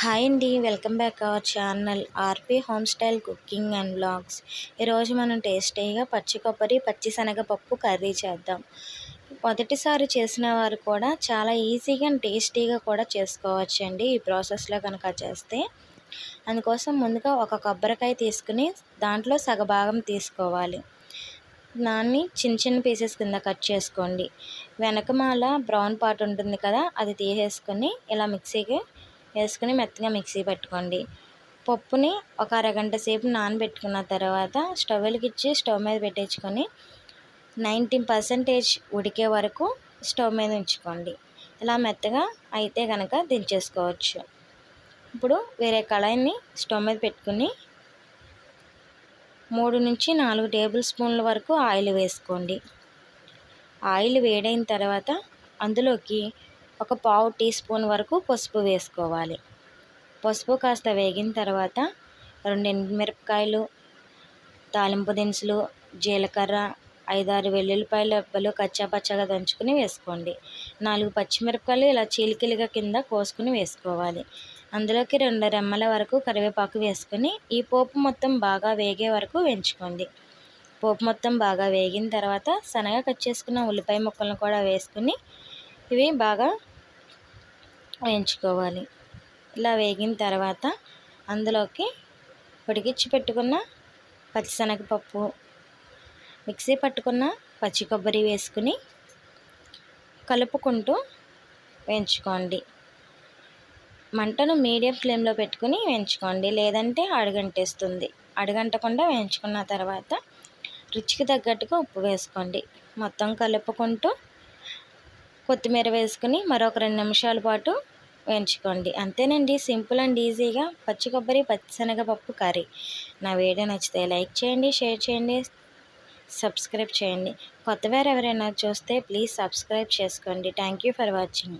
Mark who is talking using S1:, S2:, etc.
S1: Hi అండి welcome back our channel RP home style cooking and vlogs ఈరోజు మనం టేస్టీగా పచ్చి కొబ్బరి పచ్చి శనగపప్పు కర్రీ చేద్దాం. మొదటిసారి చేసిన వారు కూడా చాలా ఈజీగా అండ్ టేస్టీగా కూడా చేసుకోవచ్చు అండి ఈ ప్రాసెస్లో కనుక చేస్తే. అందుకోసం ముందుగా ఒక కొబ్బరికాయ తీసుకుని దాంట్లో సగభాగం తీసుకోవాలి. దాన్ని చిన్న చిన్న పీసెస్ కింద కట్ చేసుకోండి. వెనకమాల బ్రౌన్ పార్ట్ ఉంటుంది కదా అది తీసేసుకొని ఇలా మిక్సీకి వేసుకుని మెత్తగా మిక్సీ పెట్టుకోండి. పప్పుని ఒక అరగంట సేపు నానబెట్టుకున్న తర్వాత స్టవ్ వెలిగించి స్టవ్ మీద పెట్టించుకొని నైంటీ పర్సెంటేజ్ ఉడికే వరకు స్టవ్ మీద ఉంచుకోండి. ఇలా మెత్తగా అయితే కనుక దించేసుకోవచ్చు. ఇప్పుడు వేరే కళాయిని స్టవ్ మీద పెట్టుకుని మూడు నుంచి నాలుగు టేబుల్ స్పూన్ల వరకు ఆయిల్ వేసుకోండి. ఆయిల్ వేడైన తర్వాత అందులోకి ఒక పావు టీ స్పూన్ వరకు పసుపు వేసుకోవాలి. పసుపు కాస్త వేగిన తర్వాత రెండు మిరపకాయలు తాలింపు దినుసులు జీలకర్ర ఐదారు వెల్లుల్లిపాయలు అబ్బలు కచ్చాపచ్చగా దంచుకుని వేసుకోండి. నాలుగు పచ్చిమిరపకాయలు ఇలా చీలికలుగా కింద కోసుకుని వేసుకోవాలి. అందులోకి రెండు రెమ్మల వరకు కరివేపాకు వేసుకొని ఈ పోపు మొత్తం బాగా వేగే వరకు వేయించుకోండి. పోపు మొత్తం బాగా వేగిన తర్వాత సన్నగా కట్ చేసుకున్న ఉల్లిపాయ ముక్కలను కూడా వేసుకుని ఇవి బాగా వేయించుకోవాలి. ఇలా వేగిన తర్వాత అందులోకి ఉడికించి పెట్టుకున్న పచ్చిశనగపప్పు మిక్సీ పట్టుకున్న పచ్చి కొబ్బరి వేసుకుని కలుపుకుంటూ వేయించుకోండి. మంటను మీడియం ఫ్లేమ్లో పెట్టుకుని వేయించుకోండి. లేదంటే అడుగంటేస్తుంది. అడుగంటకుండా వేయించుకున్న తర్వాత రుచికి తగ్గట్టుగా ఉప్పు వేసుకోండి. మొత్తం కలుపుకుంటూ కొత్తిమీర వేసుకుని మరొక రెండు నిమిషాల పాటు వేయించుకోండి. అంతేనండి. సింపుల్ అండ్ ఈజీగా పచ్చి కొబ్బరి పచ్చిశనగపప్పు కర్రీ. నా వీడియో నచ్చితే లైక్ చేయండి షేర్ చేయండి సబ్స్క్రైబ్ చేయండి. కొత్తవారు ఎవరైనా చూస్తే ప్లీజ్ సబ్స్క్రైబ్ చేసుకోండి. Thank you for watching.